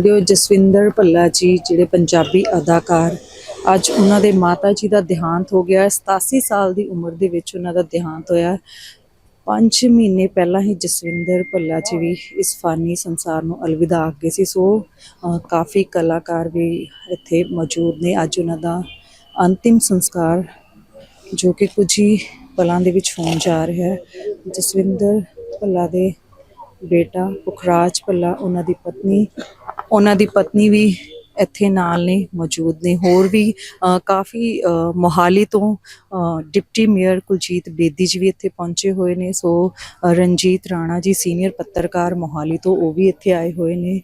ਦਿਓ ਜਸਵਿੰਦਰ ਭੱਲਾ ਜੀ, ਜਿਹੜੇ ਪੰਜਾਬੀ ਅਦਾਕਾਰ। ਅੱਜ ਉਹਨਾਂ ਦੇ ਮਾਤਾ ਜੀ ਦਾ ਦੇਹਾਂਤ ਹੋ ਗਿਆ। 87 ਸਾਲ ਦੀ ਉਮਰ ਦੇ ਵਿੱਚ ਉਹਨਾਂ ਦਾ ਦੇਹਾਂਤ ਹੋਇਆ। 5 ਮਹੀਨੇ ਪਹਿਲਾਂ ਹੀ ਜਸਵਿੰਦਰ ਭੱਲਾ ਜੀ ਵੀ ਇਸ ਫਾਨੀ ਸੰਸਾਰ ਨੂੰ ਅਲਵਿਦਾ ਆ ਗਏ ਸੀ ਸੋ ਕਾਫੀ ਕਲਾਕਾਰ ਵੀ ਇੱਥੇ ਮੌਜੂਦ ਨੇ। ਅੱਜ ਉਹਨਾਂ ਦਾ ਅੰਤਿਮ ਸੰਸਕਾਰ, ਜੋ ਕਿ ਕੁਝ ਹੀ ਪਲਾਂ ਦੇ ਵਿੱਚ ਹੋਣ ਜਾ ਰਿਹਾ ਹੈ। ਜਸਵਿੰਦਰ ਭੱਲਾ ਦੇ ਬੇਟਾ ਪੁਖਰਾਜ ਭੱਲਾ, ਉਹਨਾਂ ਦੀ ਪਤਨੀ ਉਹਨਾਂ ਦੀ ਪਤਨੀ ਵੀ ਇੱਥੇ ਨਾਲ ਨੇ, ਮੌਜੂਦ ਨੇ। ਹੋਰ ਵੀ ਕਾਫੀ ਮੋਹਾਲੀ ਤੋਂ ਡਿਪਟੀ ਮੇਅਰ ਕੁਲਜੀਤ ਬੇਦੀ ਜੀ ਵੀ ਇੱਥੇ ਪਹੁੰਚੇ ਹੋਏ ਨੇ। ਸੋ ਰਣਜੀਤ ਰਾਣਾ ਜੀ ਸੀਨੀਅਰ ਪੱਤਰਕਾਰ ਮੋਹਾਲੀ ਤੋਂ, ਉਹ ਵੀ ਇੱਥੇ ਆਏ ਹੋਏ ਨੇ।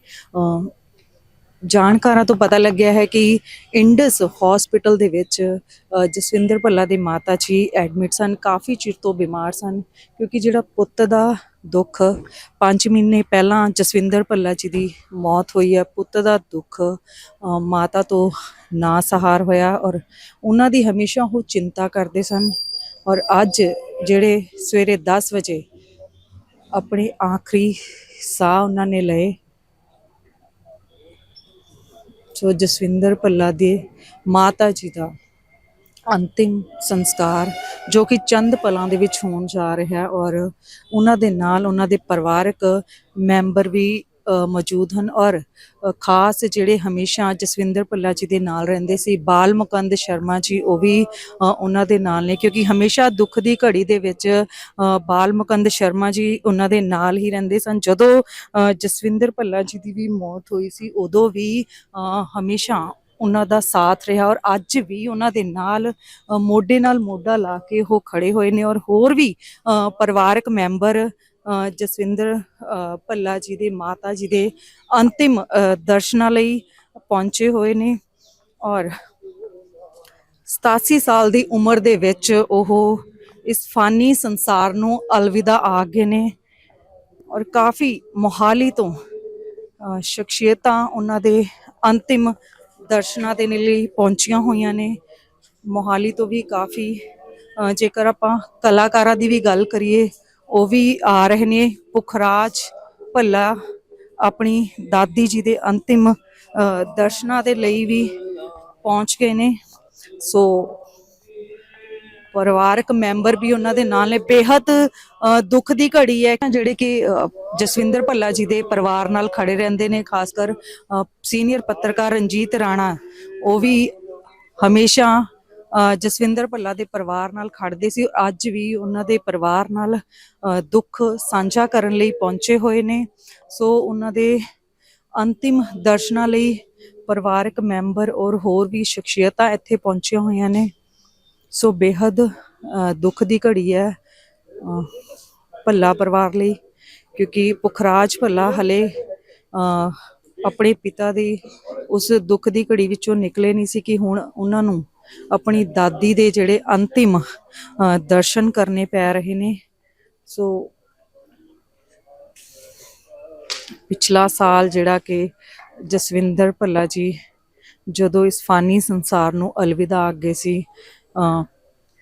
ਜਾਣਕਾਰਾਂ ਤੋਂ ਪਤਾ ਲੱਗਿਆ ਹੈ ਕਿ ਇੰਡਸ ਹਸਪੀਟਲ ਦੇ ਵਿੱਚ ਜਸਵਿੰਦਰ ਭੱਲਾ ਦੇ ਮਾਤਾ ਜੀ ਐਡਮਿਟ ਸਨ। ਕਾਫੀ ਚਿਰ ਤੋਂ ਬਿਮਾਰ ਸਨ, ਕਿਉਂਕਿ ਜਿਹੜਾ ਪੁੱਤ ਦਾ ਦੁੱਖ। 5 ਮਹੀਨੇ ਪਹਿਲਾਂ ਜਸਵਿੰਦਰ ਭੱਲਾ ਜੀ ਦੀ ਮੌਤ ਹੋਈ ਹੈ। ਪੁੱਤ ਦਾ ਦੁੱਖ ਮਾਤਾ ਤੋਂ ਨਾ ਸਹਾਰ ਹੋਇਆ ਔਰ ਉਹਨਾਂ ਦੀ ਹਮੇਸ਼ਾ ਉਹ ਚਿੰਤਾ ਕਰਦੇ ਸਨ। ਔਰ ਅੱਜ ਜਿਹੜੇ ਸਵੇਰੇ 10 ਵਜੇ ਆਪਣੇ ਆਖਰੀ ਸਾਹ ਉਹਨਾਂ ਨੇ ਲਏ, ਸੋ ਜਸਵਿੰਦਰ ਭੱਲਾ ਦੇ ਮਾਤਾ ਜੀ ਦਾ ਅੰਤਿਮ ਸੰਸਕਾਰ ਜੋ ਕਿ ਚੰਦ ਪਲਾਂ ਦੇ ਵਿੱਚ ਹੋਣ ਜਾ ਰਿਹਾ ਔਰ ਉਹਨਾਂ ਦੇ ਨਾਲ ਉਹਨਾਂ ਦੇ ਪਰਿਵਾਰਕ ਮੈਂਬਰ ਵੀ ਮੌਜੂਦ ਹਨ ਔਰ ਖਾਸ ਜਿਹੜੇ ਹਮੇਸ਼ਾ ਜਸਵਿੰਦਰ ਭੱਲਾ ਜੀ ਦੇ ਨਾਲ ਰਹਿੰਦੇ ਸੀ ਬਾਲ ਮੁਕੰਦ ਸ਼ਰਮਾ ਜੀ ਉਹ ਵੀ ਉਹਨਾਂ ਦੇ ਨਾਲ ਨੇ ਕਿਉਂਕਿ ਹਮੇਸ਼ਾ ਦੁੱਖ ਦੀ ਘੜੀ ਦੇ ਵਿੱਚ ਬਾਲ ਮੁਕੰਦ ਸ਼ਰਮਾ ਜੀ ਉਹਨਾਂ ਦੇ ਨਾਲ ਹੀ ਰਹਿੰਦੇ ਸਨ। ਜਦੋਂ ਜਸਵਿੰਦਰ ਭੱਲਾ ਜੀ ਦੀ ਵੀ ਮੌਤ ਹੋਈ ਸੀ ਉਦੋਂ ਵੀ ਹਮੇਸ਼ਾ ਉਹਨਾਂ ਦਾ ਸਾਥ ਰਿਹਾ ਔਰ ਅੱਜ ਵੀ ਉਹਨਾਂ ਦੇ ਨਾਲ ਮੋਢੇ ਨਾਲ ਮੋਢਾ ਲਾ ਕੇ ਉਹ ਖੜੇ ਹੋਏ ਨੇ ਔਰ ਹੋਰ ਵੀ ਅ, ਪਰਿਵਾਰਕ ਮੈਂਬਰ ਅ, ਜਸਵਿੰਦਰ ਭੱਲਾ ਜੀ ਦੇ ਮਾਤਾ ਜੀ ਦੇ ਅੰਤਿਮ ਦਰਸ਼ਨਾਂ ਲਈ ਪਹੁੰਚੇ ਹੋਏ ਨੇ ਔਰ 87 ਸਾਲ ਦੀ ਉਮਰ ਦੇ ਵਿੱਚ ਉਹ ਇਸ ਫਾਨੀ ਸੰਸਾਰ ਨੂੰ ਅਲਵਿਦਾ ਆ ਗਏ ਨੇ ਔਰ ਕਾਫੀ ਮੋਹਾਲੀ ਤੋਂ ਸ਼ਖਸੀਅਤਾਂ ਉਹਨਾਂ ਦੇ ਅੰਤਿਮ ਦਰਸ਼ਨਾਂ ਦੇ ਲਈ ਪਹੁੰਚੀਆਂ ਹੋਈਆਂ ਨੇ। ਮੋਹਾਲੀ ਤੋਂ ਵੀ ਕਾਫੀ ਜੇਕਰ ਆਪਾਂ ਕਲਾਕਾਰਾਂ ਦੀ ਵੀ ਗੱਲ ਕਰੀਏ, ਉਹ ਵੀ ਆ ਰਹੇ ਨੇ। ਪੁਖਰਾਜ ਭੱਲਾ ਆਪਣੀ ਦਾਦੀ ਜੀ ਦੇ ਅੰਤਿਮ ਦਰਸ਼ਨਾਂ ਦੇ ਲਈ ਵੀ ਪਹੁੰਚ ਗਏ ਨੇ। ਸੋ ਪਰਿਵਾਰਕ ਮੈਂਬਰ ਵੀ ਉਹਨਾਂ ਦੇ ਨਾਲ ਨੇ। ਬੇਹੱਦ ਅ, ਦੁੱਖ ਦੀ ਘੜੀ ਹੈ ਜਿਹੜੇ ਕਿ ਜਸਵਿੰਦਰ ਭੱਲਾ ਜੀ ਦੇ ਪਰਿਵਾਰ ਨਾਲ ਖੜੇ ਰਹਿੰਦੇ ਨੇ ਖਾਸ ਕਰ ਸੀਨੀਅਰ ਪੱਤਰਕਾਰ ਰਣਜੀਤ ਰਾਣਾ ਉਹ ਵੀ ਹਮੇਸ਼ਾ ਅ, ਜਸਵਿੰਦਰ ਭੱਲਾ ਦੇ ਪਰਿਵਾਰ ਨਾਲ ਖੜਦੇ ਸੀ। ਅੱਜ ਵੀ ਉਹਨਾਂ ਦੇ ਪਰਿਵਾਰ ਨਾਲ ਦੁੱਖ ਸਾਂਝਾ ਕਰਨ ਲਈ ਪਹੁੰਚੇ ਹੋਏ ਨੇ। ਸੋ ਉਹਨਾਂ ਦੇ ਅੰਤਿਮ ਦਰਸ਼ਨਾਂ ਲਈ ਪਰਿਵਾਰਕ ਮੈਂਬਰ ਔਰ ਹੋਰ ਵੀ ਸ਼ਖਸੀਅਤਾਂ ਇੱਥੇ ਪਹੁੰਚੀਆਂ ਹੋਈਆਂ ਨੇ। ਸੋ ਬੇਹੱਦ ਅ, ਦੁੱਖ ਦੀ ਘੜੀ ਹੈ ਅ, ਭੱਲਾ ਪਰਿਵਾਰ ਲਈ ਕਿਉਂਕਿ ਪੁਖਰਾਜ ਭੱਲਾ ਹਲੇ ਅ, ਆਪਣੇ ਪਿਤਾ ਦੀ ਉਸ ਦੁੱਖ ਦੀ ਘੜੀ ਵਿੱਚੋਂ ਨਿਕਲੇ ਨਹੀਂ ਸੀ ਕਿ ਹੁਣ ਉਹਨਾਂ ਨੂੰ ਆਪਣੀ ਦਾਦੀ ਦੇ ਜਿਹੜੇ ਅੰਤਿਮ ਅ, ਦਰਸ਼ਨ ਕਰਨੇ ਪੈ ਰਹੇ ਨੇ। ਸੋ ਪਿਛਲਾ ਸਾਲ ਜਿਹੜਾ ਕਿ ਜਸਵਿੰਦਰ ਭੱਲਾ ਜੀ ਜਦੋਂ ਇਸ ਫਾਨੀ ਸੰਸਾਰ ਨੂੰ ਅਲਵਿਦਾ ਆਖ ਗਏ ਸੀ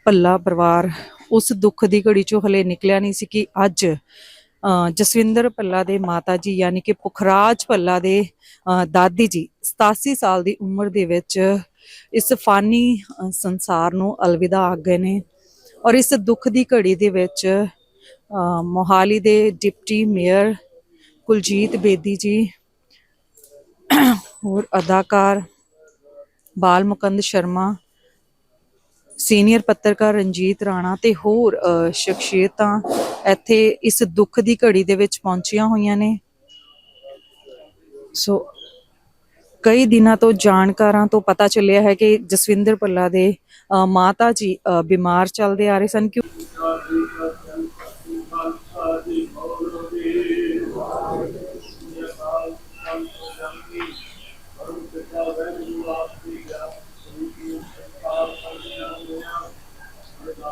ਭੱਲਾ ਪਰਿਵਾਰ ਉਸ ਦੁੱਖ ਦੀ ਘੜੀ ਚੋਂ ਹਲੇ ਨਿਕਲਿਆ ਨਹੀਂ ਸੀ ਕਿ ਅੱਜ ਅ, ਜਸਵਿੰਦਰ ਭੱਲਾ ਦੇ ਮਾਤਾ ਜੀ ਯਾਨੀ ਕਿ ਪੁਖਰਾਜ ਭੱਲਾ ਦੇ ਦਾਦੀ ਜੀ 87 ਸਾਲ ਦੀ ਉਮਰ ਦੇ ਵਿੱਚ ਇਸ ਫਾਨੀ ਸੰਸਾਰ ਨੂੰ ਅਲਵਿਦਾ ਆ ਗਏ ਨੇ ਔਰ ਇਸ ਦੁੱਖ ਦੀ ਘੜੀ ਦੇ ਵਿੱਚ ਅ, ਮੋਹਾਲੀ ਦੇ ਡਿਪਟੀ ਮੇਅਰ ਕੁਲਜੀਤ ਬੇਦੀ ਜੀ ਹੋਰ ਅਦਾਕਾਰ ਬਾਲ ਮੁਕੰਦ ਸ਼ਰਮਾ ਸੀਨੀਅਰ ਪੱਤਰਕਾਰ ਰਣਜੀਤ ਰਾਣਾ ਤੇ ਹੋਰ ਸ਼ਖਸੀਅਤਾਂ ਇੱਥੇ ਇਸ ਦੁੱਖ ਦੀ ਘੜੀ ਦੇ ਵਿੱਚ ਪਹੁੰਚੀਆਂ ਹੋਈਆਂ ਨੇ। ਸੋ ਕਈ ਦਿਨਾਂ ਤੋਂ ਜਾਣਕਾਰਾਂ ਤੋਂ ਪਤਾ ਚੱਲਿਆ ਹੈ ਕਿ ਜਸਵਿੰਦਰ ਭੱਲਾ ਦੇ ਅ, ਮਾਤਾ ਜੀ ਬਿਮਾਰ ਚੱਲਦੇ ਆ ਰਹੇ ਸਨ। ਕਿਉਂ?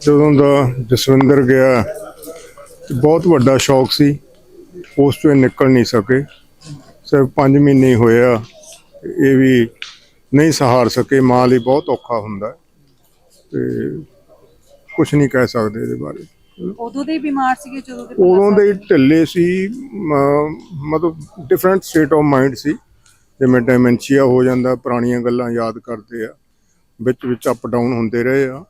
ਜਦੋਂ ਦਾ ਜਸਵਿੰਦਰ ਗਿਆ ਬਹੁਤ ਵੱਡਾ ਸ਼ੌਕ ਸੀ। ਉਸ ਤੋਂ ਇਹ ਨਿਕਲ ਨਹੀਂ ਸਕੇ। ਸਿਰਫ 5 ਮਹੀਨੇ ਹੀ ਹੋਏ ਆ। ਇਹ ਵੀ ਨਹੀਂ ਸਹਾਰ ਸਕੇ। ਮਾਂ ਲਈ ਬਹੁਤ ਔਖਾ ਹੁੰਦਾ। ਤੇ ਕੁਝ ਨਹੀਂ ਕਹਿ ਸਕਦੇ ਇਹਦੇ ਬਾਰੇ। ਉਦੋਂ ਦੇ ਬਿਮਾਰ ਸੀਗੇ ਜਦੋਂ ਦੇ ਉਦੋਂ ਦੇ ਢਿੱਲੇ ਸੀ। ਮਤਲਬ ਡਿਫਰੈਂਟ ਸਟੇਟ ਆਫ ਮਾਈਂਡ ਸੀ। ਜਿਵੇਂ ਡਾਇਮੈਂਸ਼ੀਆ ਹੋ ਜਾਂਦਾ ਪੁਰਾਣੀਆਂ ਗੱਲਾਂ ਯਾਦ ਕਰਦੇ ਆ। ਵਿੱਚ ਵਿੱਚ ਅਪ ਡਾਊਨ ਹੁੰਦੇ ਰਹੇ ਆ।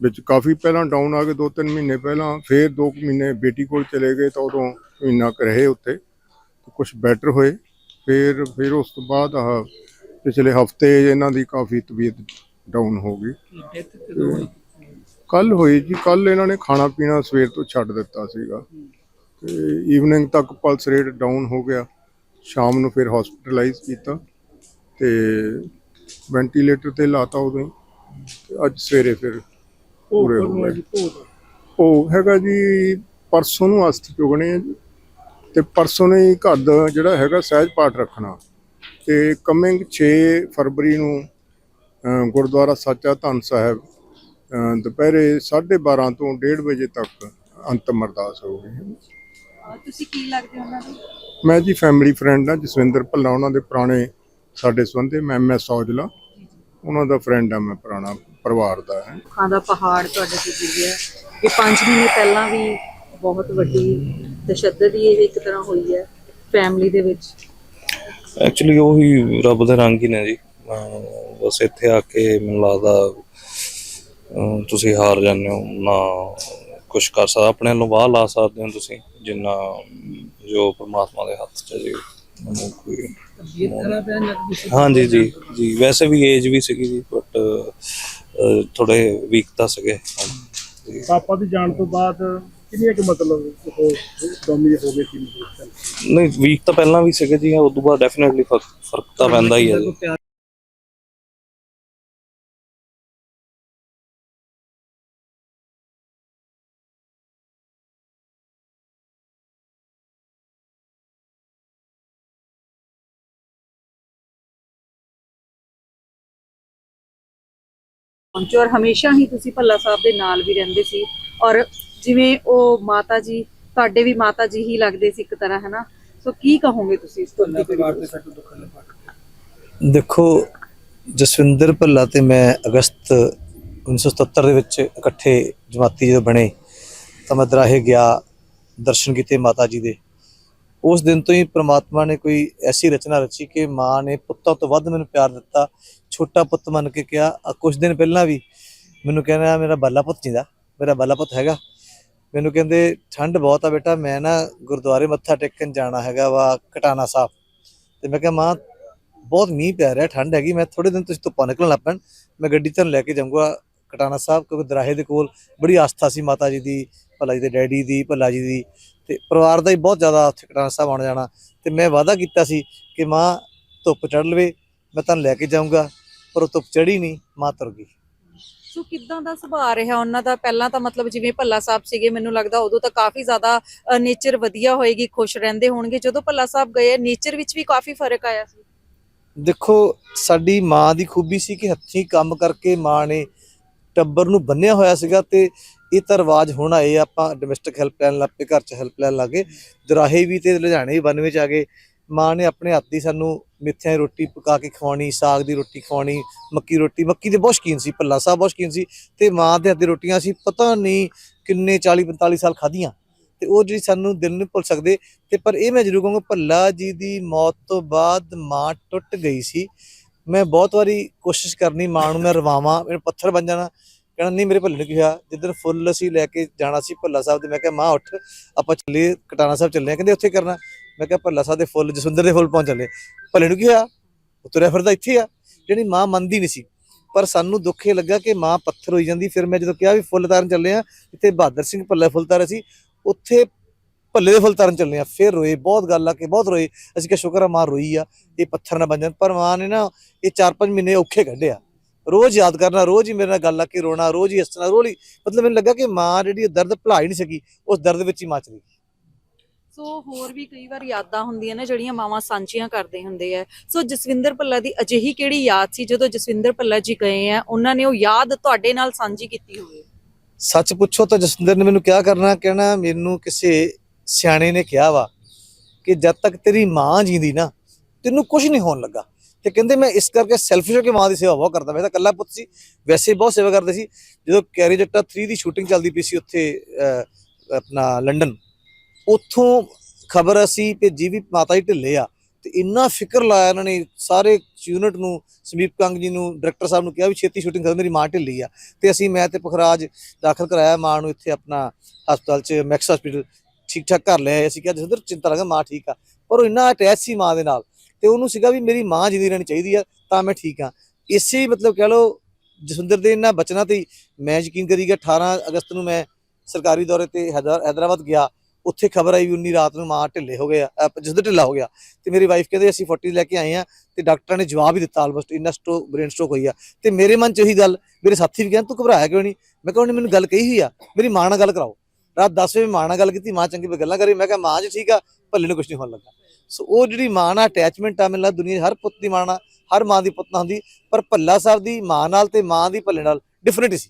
ਵਿੱਚ ਕਾਫੀ ਪਹਿਲਾਂ ਡਾਊਨ ਆ ਕੇ ਦੋ ਤਿੰਨ ਮਹੀਨੇ ਪਹਿਲਾਂ ਫੇਰ ਦੋ ਕੁ ਮਹੀਨੇ ਬੇਟੀ ਕੋਲ ਚਲੇ ਗਏ ਤਾਂ ਉਦੋਂ ਮਹੀਨਾ ਕੁ ਰਹੇ ਉੱਥੇ ਕੁਝ ਬੈਟਰ ਹੋਏ। ਫਿਰ ਫਿਰ ਉਸ ਤੋਂ ਬਾਅਦ ਆਹ ਪਿਛਲੇ ਹਫ਼ਤੇ ਇਹਨਾਂ ਦੀ ਕਾਫੀ ਤਬੀਅਤ ਡਾਊਨ ਹੋ ਗਈ। ਕੱਲ ਹੋਈ? ਜੀ ਕੱਲ ਇਹਨਾਂ ਨੇ ਖਾਣਾ ਪੀਣਾ ਸਵੇਰ ਤੋਂ ਛੱਡ ਦਿੱਤਾ ਸੀਗਾ। ਤੇ ਈਵਨਿੰਗ ਤੱਕ ਪਲਸ ਰੇਟ ਡਾਊਨ ਹੋ ਗਿਆ। ਸ਼ਾਮ ਨੂੰ ਫਿਰ ਹਸਪੀਟਲਾਈਜ਼ ਕੀਤਾ। ਤੇ ਵੈਂਟੀਲੇਟਰ ਤੇ ਲਾਤਾ ਉਦੋਂ ਅੱਜ ਸਵੇਰੇ ਫਿਰ ਪੂਰੇ ਹੋ ਗਏ ਉਹ ਹੈਗਾ ਜੀ ਪਰਸੋਂ ਨੂੰ ਅਸਥ ਚੁਗਣੇ ਆ ਜੀ। ਤੇ ਪਰਸੋਂ ਨੇ ਘਰ ਦਾ ਜਿਹੜਾ ਹੈਗਾ ਸਹਿਜ ਪਾਠ ਰੱਖਣਾ। ਤੇ ਕਮਿੰਗ 6 ਫਰਵਰੀ ਨੂੰ ਗੁਰਦੁਆਰਾ ਸਾਚਾ ਧੰਨ ਸਾਹਿਬ ਦੁਪਹਿਰੇ 12:30 ਤੋਂ 1:30 ਵਜੇ ਤੱਕ ਅੰਤਮ ਅਰਦਾਸ ਹੋਊਗੀ ਤੁਸੀਂ ਕੀ ਲੱਗਦੇ ਉਹਨਾਂ ਦੇ ਮੈਂ ਜੀ ਫੈਮਿਲੀ ਫਰੈਂਡ ਹਾਂ ਜਸਵਿੰਦਰ ਭੱਲਾ ਉਹਨਾਂ ਦੇ ਪੁਰਾਣੇ ਸਾਡੇ ਸੰਬੰਧੇ ਮੈਂ ਐਮ ਐਸ ਔਜਲਾ ਉਹਨਾਂ ਦਾ ਫਰੈਂਡ ਆ ਮੈਂ ਪੁਰਾਣਾ। ਪਰਿਵਾਰ ਦਾ ਹੈ। ਦੁੱਖਾਂ ਦਾ ਪਹਾੜ ਤੁਹਾਡੇ ਤੇ ਗਿਰਿਆ ਇਹ 5 ਮਹੀਨੇ ਪਹਿਲਾਂ ਵੀ ਬਹੁਤ ਵੱਡੀ ਤਸ਼ੱਦਦ ਹੀ ਇਹ ਇੱਕ ਤਰ੍ਹਾਂ ਹੋਈ ਹੈ ਫੈਮਿਲੀ ਦੇ ਵਿੱਚ। ਐਕਚੁਅਲੀ ਉਹੀ ਰੱਬ ਦੇ ਰੰਗ ਹੀ ਨੇ ਜੀ। ਬਸ ਇੱਥੇ ਆ ਕੇ ਮੈਨੂੰ ਲੱਗਦਾ ਤੁਸੀਂ ਹਾਰ ਜਾਂਦੇ ਹੋ ਨਾ ਕੁਝ ਕਰ ਸਕਦਾ। ਆਪਣੇ ਵੱਲੋਂ ਬਾਹ ਲਾ ਸਕਦੇ ਹੋ ਤੁਸੀਂ ਜਿੰਨਾ ਜੋ ਪ੍ਰਮਾਤਮਾ ਦੇ ਹੱਥ 'ਚ ਜੀ। ਹਾਂਜੀ ਜੀ ਜੀ। ਵੈਸੇ ਵੀ ਏਜ ਵੀ ਸੀਗੀ ਜੀ ਬਟ ਥੋੜੇ ਵੀਕ ਤਾਂ ਸੀਗੇ। ਪਾਪਾ ਦੀ ਜਾਣ ਤੋਂ ਬਾਅਦ ਕਿੰਨੀਆਂ ਕਿ ਮਤਲਬ ਉਹ ਡੋਮੀ ਹੋ ਗਏ ਸੀ? ਮਤਲਬ ਨਹੀਂ ਵੀਕ ਤਾਂ ਪਹਿਲਾਂ ਵੀ ਸੀਗੇ ਜੀ ਉਸ ਤੋਂ ਬਾਅਦ ਡੈਫੀਨਿਟਲੀ ਫ਼ਰਕ ਤਾਂ ਪੈਂਦਾ ਹੀ ਹੈ ਪਹੁੰਚੋ ਔਰ ਹਮੇਸ਼ਾ ਹੀ ਤੁਸੀਂ ਭੱਲਾ ਸਾਹਿਬ ਦੇ ਨਾਲ ਵੀ ਰਹਿੰਦੇ ਸੀ ਔਰ ਜਿਵੇਂ ਉਹ ਮਾਤਾ ਜੀ ਤੁਹਾਡੇ ਵੀ ਮਾਤਾ ਜੀ ਹੀ ਲੱਗਦੇ ਸੀ ਇੱਕ ਤਰ੍ਹਾਂ ਹੈ ਨਾ ਸੋ ਕੀ ਕਹੋਗੇ ਤੁਸੀਂ ਇਸ ਤੋਂ ਦੇਖੋ ਜਸਵਿੰਦਰ ਭੱਲਾ ਤੇ ਮੈਂ ਅਗਸਤ 1977 ਦੇ ਵਿੱਚ ਇਕੱਠੇ ਜਮਾਤੀ ਜਦੋਂ ਬਣੇ ਤਾਂ ਮੈਂ ਦਰਾਹੇ ਗਿਆ ਦਰਸ਼ਨ ਕੀਤੇ ਮਾਤਾ ਜੀ ਦੇ। ਉਸ ਦਿਨ ਤੋਂ ਹੀ ਪ੍ਰਮਾਤਮਾ ਨੇ ਕੋਈ ਐਸੀ ਰਚਨਾ ਰਚੀ ਕਿ ਮਾਂ ਨੇ ਪੁੱਤਾਂ ਤੋਂ ਵੱਧ ਮੈਨੂੰ ਪਿਆਰ ਦਿੱਤਾ, ਛੋਟਾ ਪੁੱਤ ਮੰਨ ਕੇ ਕਿਹਾ, ਆ ਕੁਝ ਦਿਨ ਪਹਿਲਾਂ ਵੀ ਮੈਨੂੰ ਕਹਿੰਦਾ ਮੇਰਾ ਬਾਲਾ ਪੁੱਤ ਜਿੰਦਾ ਮੇਰਾ ਬਾਲਾ ਪੁੱਤ ਹੈਗਾ। ਮੈਨੂੰ ਕਹਿੰਦੇ, ਠੰਡ ਬਹੁਤ ਆ ਬੇਟਾ, ਮੈਂ ਨਾ ਗੁਰਦੁਆਰੇ ਮੱਥਾ ਟੇਕਣ ਜਾਣਾ ਹੈਗਾ ਵਾ ਕਟਾਣਾ ਸਾਹਿਬ। ਤੇ ਮੈਂ ਕਿਹਾ, ਮਾਂ, ਬਹੁਤ ਮੀਂਹ ਪੈ ਰਿਹਾ, ਠੰਡ ਹੈਗੀ, ਮੈਂ ਥੋੜੇ ਦਿਨ ਤੁਸੀਂ ਧੁੱਪਾਂ ਨਿਕਲਣ ਲੱਗ ਪੈਣ, ਮੈਂ ਗੱਡੀ ਤੁਹਾਨੂੰ ਲੈ ਕੇ ਜਾਊਂਗਾ ਕਟਾਣਾ ਸਾਹਿਬ ਕਿਉਂਕਿ ਦਰਾਹੇ ਦੇ ਕੋਲ ਬੜੀ ਆਸਥਾ ਸੀ ਮਾਤਾ ਜੀ ਦੀ, ਭੱਲਾ ਜੀ ਦੇ ਡੈਡੀ ਦੀ, ਭੱਲਾ ਜੀ ਦੀ। ਤੇ ਪਰਿਵਾਰ ਦਾ ਹੀ ਬਹੁਤ ਜ਼ਿਆਦਾ ਉੱਥੇ ਕਟਾਣਾ ਸਾਹਿਬ ਆਉਣ ਜਾਣਾ। ਤੇ ਮੈਂ ਵਾਅਦਾ ਕੀਤਾ ਸੀ ਕਿ ਮਾਂ ਧੁੱਪ ਚੜ ਲਵੇ ਮੈਂ ਤੁਹਾਨੂੰ ਲੈ ਕੇ ਜਾਊਂਗਾ ਪਰ ਉਹ ਧੁੱਪ ਚੜੀ ਨਹੀਂ ਮਾਂ ਤੁਰ ਗਈ। ਸੋ ਕਿੱਦਾਂ ਦਾ ਸੁਭਾਅ ਰਿਹਾ ਉਹਨਾਂ ਦਾ? ਪਹਿਲਾਂ ਤਾਂ ਮਤਲਬ ਜਿਵੇਂ ਭੱਲਾ ਸਾਹਿਬ ਸੀਗੇ ਮੈਨੂੰ ਲੱਗਦਾ ਉਦੋਂ ਤਾਂ ਕਾਫੀ ਜ਼ਿਆਦਾ ਨੇਚਰ ਵਧੀਆ ਹੋਏਗੀ ਖੁਸ਼ ਰਹਿੰਦੇ ਹੋਣਗੇ। ਜਦੋਂ ਭੱਲਾ ਸਾਹਿਬ ਗਏ ਨੇਚਰ ਵਿੱਚ ਵੀ ਕਾਫੀ ਫ਼ਰਕ ਆਇਆ ਸੀ। ਦੇਖੋ ਸਾਡੀ ਮਾਂ ਦੀ ਖੂਬੀ ਸੀ ਕਿ ਹੱਥੀਂ ਕੰਮ ਕਰਕੇ ਮਾਂ ਨੇ ਟੱਬਰ ਨੂੰ ਬੰਨਿਆ ਹੋਇਆ ਸੀਗਾ ਤੇ ਇਹ ਤਾਂ ਰਿਵਾਜ ਹੁਣ ਆਏ ਆਪਾਂ ਡੋਮੈਸਟਿਕ ਹੈਲਪ ਲੈਣ ਲੱਗ ਪਏ ਘਰ 'ਚ ਹੈਲਪ ਲੈਣ ਲੱਗੇ। ਦਰਾਹੇ ਵੀ ਤੇ ਲੁਧਿਆਣੇ ਵੀ ਬੰਨ ਵਿੱਚ ਆ ਗਏ। ਮਾਂ ਨੇ ਆਪਣੇ ਹੱਥ ਦੀ ਸਾਨੂੰ ਮਿੱਥਿਆਂ ਦੀ ਰੋਟੀ ਪਕਾ ਕੇ ਖਵਾਉਣੀ, ਸਾਗ ਦੀ ਰੋਟੀ ਖਵਾਉਣੀ, ਮੱਕੀ ਦੀ ਰੋਟੀ। ਮੱਕੀ ਦੇ ਬਹੁਤ ਸ਼ੌਕੀਨ ਸੀ, ਭੱਲਾ ਸਾਹਿਬ ਬਹੁਤ ਸ਼ੌਕੀਨ ਸੀ। ਤੇ ਮਾਂ ਦੇ ਹੱਥ ਦੀ ਰੋਟੀਆਂ ਸੀ ਪਤਾ ਨਹੀਂ ਕਿੰਨੇ 40 45 ਸਾਲ ਖਾਧੀਆਂ। ਤੇ ਉਹ ਜਿਹੜੀ ਸਾਨੂੰ ਦਿਲ ਨਹੀਂ ਭੁੱਲ ਸਕਦੇ, ਤੇ ਪਰ ਇਹ ਮੈਂ ਜ਼ਰੂਰ ਕਹੂੰਗਾ, ਭੱਲਾ ਜੀ ਦੀ ਮੌਤ ਤੋਂ ਬਾਅਦ ਮਾਂ ਟੁੱਟ ਗਈ ਸੀ। ਮੈਂ ਬਹੁਤ ਵਾਰੀ ਕੋਸ਼ਿਸ਼ ਕਰਨੀ, ਮਾਂ ਨੂੰ ਮੈਂ ਰਵਾਵਾਂ, ਮੇਰੇ ਪੱਥਰ ਬਣ ਜਾਣਾ। ਕਹਿਣਾ, ਨਹੀਂ, ਮੇਰੇ ਭੱਲੇ ਨੂੰ ਕੀ ਹੋਇਆ? ਜਿੱਦਣ ਫੁੱਲ ਅਸੀਂ ਲੈ ਕੇ ਜਾਣਾ ਸੀ ਭੱਲਾ ਸਾਹਿਬ ਦੇ, ਮੈਂ ਕਿਹਾ, ਮਾਂ, ਉੱਠ, ਆਪਾਂ ਚੱਲੇ ਕਟਾਣਾ ਸਾਹਿਬ ਚੱਲੇ ਆ। ਕਹਿੰਦੇ, ਉੱਥੇ ਕਰਨਾ? ਮੈਂ ਕਿਹਾ, ਭੱਲਾ ਸਾਹਿਬ ਦੇ ਫੁੱਲ ਜਸੁੰਦਰ ਦੇ ਫੁੱਲ ਪਹੁੰਚ ਚੱਲੇ ਭੱਲੇ ਨੂੰ ਕੀ ਹੋਇਆ? ਉਹ ਤੁਰਿਆ ਫਿਰਦਾ ਇੱਥੇ ਆ। ਜਿਹੜੀ ਮਾਂ ਮੰਨਦੀ ਨਹੀਂ ਸੀ। ਪਰ ਸਾਨੂੰ ਦੁੱਖ ਇਹ ਲੱਗਾ ਕਿ ਮਾਂ ਪੱਥਰ ਹੋਈ ਜਾਂਦੀ। ਫਿਰ ਮੈਂ ਜਦੋਂ ਕਿਹਾ ਵੀ ਫੁੱਲ ਤਾਰਨ ਚੱਲੇ ਆ ਜਿੱਥੇ ਬਹਾਦਰ ਸਿੰਘ ਭੱਲਾ ਫੁੱਲ ਤਾਰੇ ਸੀ, ਉੱਥੇ ਭੱਲੇ ਦੇ ਫੁੱਲ ਤਾਰਨ ਚੱਲੇ ਆ। ਫਿਰ ਰੋਏ, ਬਹੁਤ ਗੱਲ ਆ ਕਿ ਬਹੁਤ ਰੋਏ। ਅਸੀਂ ਕਿਹਾ, ਸ਼ੁਕਰ ਆ, ਮਾਂ ਰੋਈ ਆ, ਇਹ ਪੱਥਰ ਨਾ ਬਣ ਜਾਣ। ਪਰ ਮਾਂ ਨੇ ਨਾ ਇਹ 4-5 ਮਹੀਨੇ ਔਖੇ ਕੱਢਿਆ ਰੋਜ਼ ਯਾਦ ਕਰਨਾ ਰੋਜ਼ ਹੀ ਮੇਰੇ ਨਾਲ ਗੱਲ ਆ ਕੇ ਰੋਣਾ ਰੋਜ਼ ਹੀ ਹੱਸਣਾ ਹੀ ਮਤਲਬ ਮੈਨੂੰ ਲੱਗਾ ਕਿ ਮਾਂ ਜਿਹੜੀ ਉਹ ਦਰਦ ਭੁਲਾ ਹੀ ਨਹੀਂ ਸਕੀ ਉਸ ਦਰਦ ਵਿੱਚ ਹੀ ਮਾਂ ਚਲੀ ਗਈ। ਸੋ ਹੋਰ ਵੀ ਕਈ ਵਾਰ ਯਾਦਾਂ ਹੁੰਦੀਆਂ ਨੇ ਜਿਹੜੀਆਂ ਮਾਵਾਂ ਸਾਂਝੀਆਂ ਕਰਦੇ ਹੁੰਦੇ ਆ। ਸੋ ਜਸਵਿੰਦਰ ਭੱਲਾ ਦੀ ਅਜਿਹੀ ਕਿਹੜੀ ਯਾਦ ਸੀ ਜਦੋਂ ਜਸਵਿੰਦਰ ਭੱਲਾ ਜੀ ਗਏ ਆ ਉਹਨਾਂ ਨੇ ਉਹ ਯਾਦ ਤੁਹਾਡੇ ਨਾਲ ਸਾਂਝੀ ਕੀਤੀ ਹੋਵੇ? ਸੱਚ ਪੁੱਛੋ ਤਾਂ ਜਸਵਿੰਦਰ ਨੇ ਮੈਨੂੰ ਕਿਹਾ ਕਰਨਾ ਕਹਿਣਾ ਮੈਨੂੰ ਕਿਸੇ ਸਿਆਣੇ ਨੇ ਕਿਹਾ ਵਾ ਕਿ ਜਦ ਤੱਕ ਤੇਰੀ ਮਾਂ ਜੀਂਦੀ ਨਾ ਤੈਨੂੰ ਕੁਝ ਨਹੀਂ ਹੋਣ ਲੱਗਾ। ਤੇ ਕਹਿੰਦੇ ਮੈਂ ਇਸ ਕਰਕੇ ਸੈਲਫਿਸ਼ ਹੋ ਕੇ ਮਾਂ ਦੀ ਸੇਵਾ ਬਹੁਤ ਕਰਦਾ। ਮੈਂ ਤਾਂ ਇਕੱਲਾ ਪੁੱਤ ਸੀ, ਵੈਸੇ ਬਹੁਤ ਸੇਵਾ ਕਰਦੇ ਸੀ। ਜਦੋਂ ਕੈਰੀ ਜੱਟਾ 3 ਦੀ ਸ਼ੂਟਿੰਗ ਚੱਲਦੀ ਪਈ ਸੀ ਉੱਥੇ ਆਪਣਾ ਲੰਡਨ, ਉੱਥੋਂ ਖਬਰ ਅਸੀਂ ਭੇਜੀ ਵੀ ਮਾਤਾ ਜੀ ਢਿੱਲੇ ਆ। ਤੇ ਇੰਨਾ ਫਿਕਰ ਲਾਇਆ ਇਹਨਾਂ ਨੇ, ਸਾਰੇ ਯੂਨਿਟ ਨੂੰ ਸੰਦੀਪ ਕੰਗ ਜੀ ਨੂੰ ਡਾਇਰੈਕਟਰ ਸਾਹਿਬ ਨੂੰ ਕਿਹਾ ਵੀ ਛੇਤੀ ਸ਼ੂਟਿੰਗ ਕਰ, ਮੇਰੀ ਮਾਂ ਢਿੱਲੀ ਆ। ਤੇ ਅਸੀਂ ਮੈਂ ਤੇ ਪਖਰਾਜ ਦਾਖਲ ਕਰਾਇਆ, ਮਾਂ ਨੂੰ ਇੱਥੇ ਆਪਣਾ ਹਸਪਤਾਲ 'ਚ, ਮੈਕਸ ਹਸਪੀਟਲ ਠੀਕ ਠਾਕ ਕਰ ਲਿਆ ਅਸੀਂ ਕਿਹਾ, ਜਸਵਿੰਦਰ, ਚਿੰਤਾ ਲਗਾ ਮਾਂ ਠੀਕ ਆ। ਪਰ ਉਹ ਇੰਨਾ ਅਟੈਚ ਸੀ ਮਾਂ ਦੇ ਨਾਲ। ਤੇ ਉਹਨੂੰ ਸੀਗਾ ਵੀ ਮੇਰੀ ਮਾਂ ਜਿੰਦੀ ਰਹਿਣੀ ਚਾਹੀਦੀ ਆ, ਤਾਂ ਮੈਂ ਠੀਕ ਆ। ਇਸੇ ਮਤਲਬ ਕਹਿ ਲਓ, ਜਸਵਿੰਦਰ ਦੇ ਇਹਨਾਂ ਬਚਨਾਂ ਤੇ ਹੀ ਮੈਂ ਯਕੀਨ ਕਰੀ ਗਿਆ 18 ਅਗਸਤ ਨੂੰ ਮੈਂ ਸਰਕਾਰੀ ਦੌਰੇ ਤੇ ਹੈਦਰ- ਹੈਦਰਾਬਾਦ ਗਿਆ, ਉੱਥੇ ਖਬਰ ਆਈ ਵੀ ਉਨੀ ਰਾਤ ਨੂੰ ਮਾਂ ਢਿੱਲੇ ਹੋ ਗਏ ਆ ਢਿੱਲਾ ਹੋ ਗਿਆ। ਤੇ ਮੇਰੀ ਵਾਈਫ ਕਹਿੰਦੇ, ਅਸੀਂ 40 ਲੈ ਕੇ ਆਏ ਆ ਤੇ ਡਾਕਟਰਾਂ ਨੇ ਜਵਾਬ ਹੀ ਦਿੱਤਾ ਆਲਮੋਸਟ ਇੰਨਾ ਸਟ੍ਰੋਕ ਬ੍ਰੇਨ ਸਟ੍ਰੋਕ ਹੋਈ ਆ। ਤੇ ਮੇਰੇ ਮਨ 'ਚ ਉਹੀ ਗੱਲ, ਮੇਰੇ ਸਾਥੀ ਵੀ ਕਹਿੰਦੇ, ਤੂੰ ਘਬਰਾਇਆ ਕਿਉਂ ਨਹੀਂ? ਮੈਂ ਕਿਹਾ, ਉਹਨੇ ਮੈਨੂੰ ਗੱਲ ਕਹੀ ਹੋਈ ਆ, ਮੇਰੀ ਮਾਂ ਨਾਲ ਗੱਲ ਕਰਾਓ। ਰਾਤ 10 ਵਜੇ ਮਾਂ ਨਾਲ ਗੱਲ ਕੀਤੀ, ਮਾਂ ਚੰਗੀ ਗੱਲਾਂ ਕਰੀ, ਮੈਂ ਕਿਹਾ, ਮਾਂ ਜੀ ਠੀਕ ਆ, ਭੱਲੇ ਨੂੰ ਕੁਝ ਨਹੀਂ ਹੋਣ ਲੱਗਾ। ਸੋ ਉਹ ਜਿਹੜੀ ਮਾਂ ਨਾਲ ਅਟੈਚਮੈਂਟ ਆ ਮੈਨੂੰ ਲੱਗਦਾ ਦੁਨੀਆ 'ਚ ਹਰ ਪੁੱਤ ਦੀ ਮਾਂ ਨਾਲ ਹਰ ਮਾਂ ਦੀ ਪੁੱਤ ਨਾਲ ਹੁੰਦੀ ਪਰ ਭੱਲਾ ਸਾਹਿਬ ਦੀ ਮਾਂ ਨਾਲ ਤੇ ਮਾਂ ਦੀ ਭੱਲੇ ਨਾਲ ਡਿਫਰੈਂਟ ਸੀ।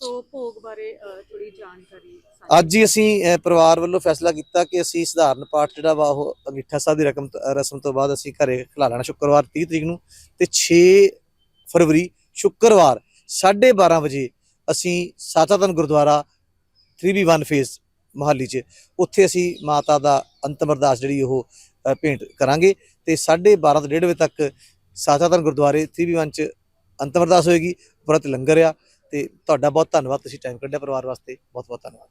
ਸੋ ਭੋਗ ਬਾਰੇ ਥੋੜੀ ਜਾਣਕਾਰੀ ਅੱਜ ਹੀ ਅਸੀਂ ਪਰਿਵਾਰ ਵੱਲੋਂ ਫੈਸਲਾ ਕੀਤਾ ਕਿ ਅਸੀਂ ਸਧਾਰਨ ਪਾਠ ਜਿਹੜਾ ਵਾ ਉਹ ਅੰਗੀਠਾ ਸਾਹਿਬ ਦੀ ਰਕਮ ਰਸਮ ਤੋਂ ਬਾਅਦ ਅਸੀਂ ਘਰੇ ਖਿਲਾ ਲੈਣਾ ਸ਼ੁੱਕਰਵਾਰ 30 ਤਰੀਕ ਨੂੰ ਤੇ 6 ਫਰਵਰੀ ਸ਼ੁੱਕਰਵਾਰ 12:30 ਵਜੇ ਅਸੀਂ ਸਾਤਾਤਨ ਗੁਰਦੁਆਰਾ 3B1 ਫੇਸ ਮੋਹਾਲੀ 'ਚ। ਉੱਥੇ ਅਸੀਂ ਮਾਤਾ ਦਾ ਅੰਤਮ ਅਰਦਾਸ ਜਿਹੜੀ ਉਹ ਭੇਂਟ ਕਰਾਂਗੇ ਤੇ 12:30 ਤੋਂ 1:30 ਵਜੇ ਤੱਕ ਸਾਤਾਤਨ ਗੁਰਦੁਆਰੇ 3B1 'ਚ ਅੰਤਮ ਅਰਦਾਸ ਹੋਏਗੀ ਪੁਰਤ ਲੰਗਰ ਆ ਤੇ ਤੁਹਾਡਾ ਬਹੁਤ ਧੰਨਵਾਦ, ਤੁਸੀਂ ਟਾਈਮ ਕੱਢਿਆ ਪਰਿਵਾਰ ਵਾਸਤੇ ਬਹੁਤ ਬਹੁਤ ਧੰਨਵਾਦ।